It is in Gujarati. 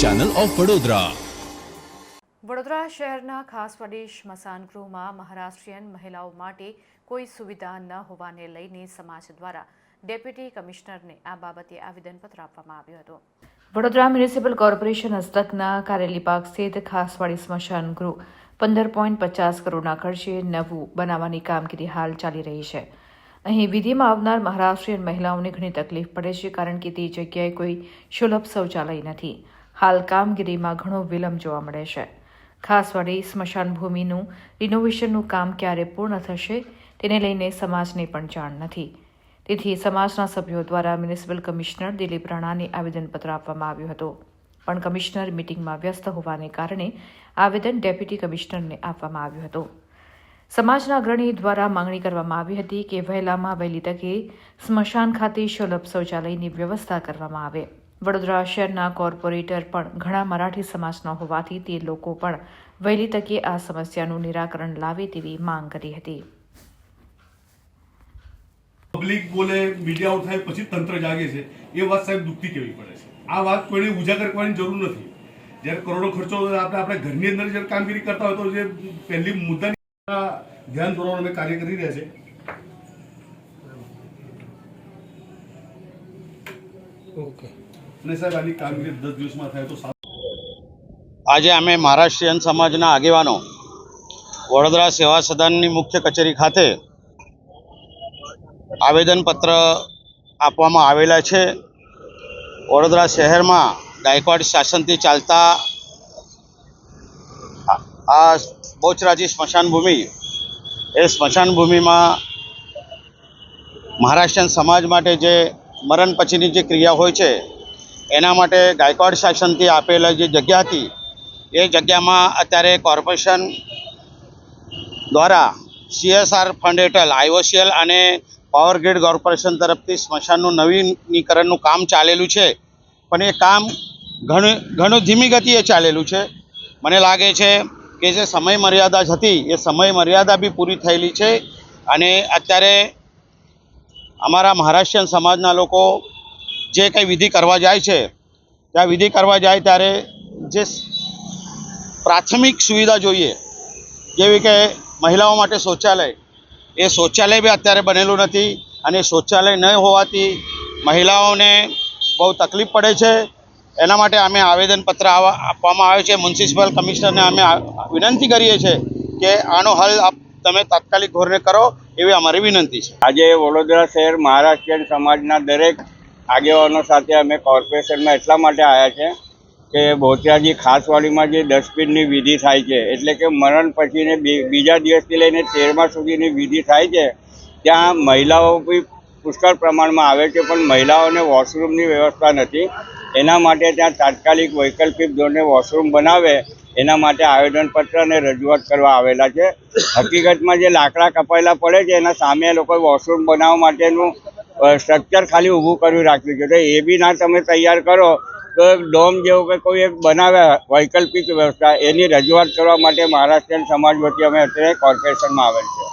ચેનલ ઓફ વડોદરા વડોદરા શહેરના ખાસવાડી સ્મશાન ગૃહમાં મહારાષ્ટ્રીયન મહિલાઓ માટે કોઈ સુવિધા ન હોવાને લઈને સમાજ દ્વારા ડેપ્યુટી કમિશનરને આ બાબતે આવેદનપત્ર આપવામાં આવ્યું હતું. વડોદરા મ્યુનિસિપલ કોર્પોરેશન હસ્તકના કારેલીબાગ સ્થિત ખાસવાડી સ્મશાન ગૃહ પંદર પોઈન્ટ પચાસ કરોડના ખર્ચે નવું બનાવવાની કામગીરી હાલ ચાલી રહી છે. અહીં વિધિમાં આવનાર મહારાષ્ટ્રીયન મહિલાઓને ઘણી તકલીફ પડે છે કારણ કે તે જગ્યાએ કોઈ સુલભ શૌચાલય નથી. હાલ કામગીરીમાં ઘણો વિલંબ જોવા મળે છે. ખાસ વડે સ્મશાન ભૂમિનું રિનોવેશનનું કામ ક્યારે પૂર્ણ થશે તેને લઈને સમાજને પણ જાણ નથી. તેથી સમાજના સભ્યો દ્વારા મ્યુનિસિપલ કમિશનર દિલીપ રાણાને આવેદનપત્ર આપવામાં આવ્યું હતું. પણ કમિશનર મિટિંગમાં વ્યસ્ત હોવાને કારણે આવેદન ડેપ્યુટી કમિશનરને આપવામાં આવ્યું હતું. સમાજના અગ્રણી દ્વારા માંગણી કરવામાં આવી હતી કે વહેલામાં વહેલી તકે સ્મશાન ખાતે સુલભ શૌચાલયની વ્યવસ્થા કરવામાં આવે. વડોદરા શહેરના કોર્પોરેટર પણ ઘણા મરાઠી સમાજના હોવાથી તે લોકો પણ વહેલી તકે આ સમસ્યાનું નિરાકરણ લાવે તેવી માંગ કરી હતી. પબ્લિક બોલે, મીડિયા આઉટ પછી તંત્ર જાગે છે. એ વાત સાહેબ દુઃખથી કેવી પડે છે. આ વાત કોઈને ઉજાગર કરવાની જરૂર નથી. જ્યારે કરોડો ખર્ચો આપણે આપણે ઘરની અંદર જ્યારે કામગીરી કરતા હોય તો જે પહેલી મુદ્દાની ધ્યાન દોરવાનું અમે કાર્ય કરી રહ્યા છે. ઓકે. અને સાહેબ આની કામગીરી દસ દિવસમાં થાય તો આજે અમે મહારાષ્ટ્રીયન સમાજના આગેવાનો વડોદરા સેવા સદનની મુખ્ય કચેરી ખાતે આવેદનપત્ર આપવામાં આવેલા છે. વડોદરા શહેરમાં ગાયકવાડ શાસનથી ચાલતા આ- બોચરાજી સ્મશાન ભૂમિ એ સ્મશાન ભૂમિમાં મહારાષ્ટ્રીયન સમાજ માટે જે મરણ પછીની જે ક્રિયા હોય છે, એના માટે ગાયકવાડ શાસનથી આપેલા જે જગ્યા હતી, એ જગ્યામાં અત્યારે કોર્પોરેશન દ્વારા સીએસઆર ફંડ હેઠળ આઈઓસીએલ અને પાવર ગ્રીડ કોર્પોરેશન તરફથી સ્મશાનનું નવીનીકરણનું કામ ચાલેલું છે. પણ એ કામ ઘણું ઘણું ધીમી ગતિએ ચાલેલું છે. મને લાગે છે કે જે સમય મર્યાદા જ હતી, એ સમય મર્યાદા બી પૂરી થયેલી છે. અને અત્યારે અમારા મહારાષ્ટ્રીયન સમાજના લોકો જે કંઈ વિધિ કરવા જાય છે, ત્યાં વિધિ કરવા જાય ત્યારે જે પ્રાથમિક સુવિધા જોઈએ, જેવી કે મહિલાઓ માટે શૌચાલય, એ શૌચાલય બી અત્યારે બનેલું નથી. અને શૌચાલય ન હોવાથી મહિલાઓને બહુ તકલીફ પડે છે. એના માટે અમે આવેદનપત્ર આવા આપવામાં આવે છે. મ્યુનિસિપલ કમિશનરને અમે વિનંતી કરીએ છીએ કે આનો હલ આપ તમે તાત્કાલિક ધોરણે કરો એવી અમારી વિનંતી છે. આજે વડોદરા શહેર મહારાષ્ટ્રીયન સમાજના દરેક આગેવાનો સાથે અમે કોર્પોરેશનમાં એટલા માટે આવ્યા છે કે બોતિયાજી ખાસવાડીમાં જે ડસ્ટબિનની વિધિ થાય છે, એટલે કે મરણ પછીને બીજા દિવસથી લઈને તેરમા સુધીની વિધિ થાય છે, ત્યાં મહિલાઓ બી પુષ્કળ પ્રમાણમાં આવે છે, પણ મહિલાઓને વોશરૂમની વ્યવસ્થા નથી. એના માટે ત્યાં તાત્કાલિક વૈકલ્પિક ધોરણે વોશરૂમ બનાવે, એના માટે આવેદનપત્ર અને રજૂઆત કરવા આવેલા છે. હકીકતમાં જે લાકડા કપાયેલા પડે છે, એના સામે એ લોકોએ વોશરૂમ બનાવવા માટેનું સ્ટ્રક્ચર ખાલી ઊભું કર્યું રાખ્યું છે. તો એ બી ના તમે તૈયાર કરો, તો ડોમ જેવું કે કોઈ એક બનાવે વૈકલ્પિક વ્યવસ્થા, એની રજૂઆત કરવા માટે મહારાષ્ટ્રીયન સમાજ વતી અમે અત્યારે કોર્પોરેશનમાં આવેલ છે.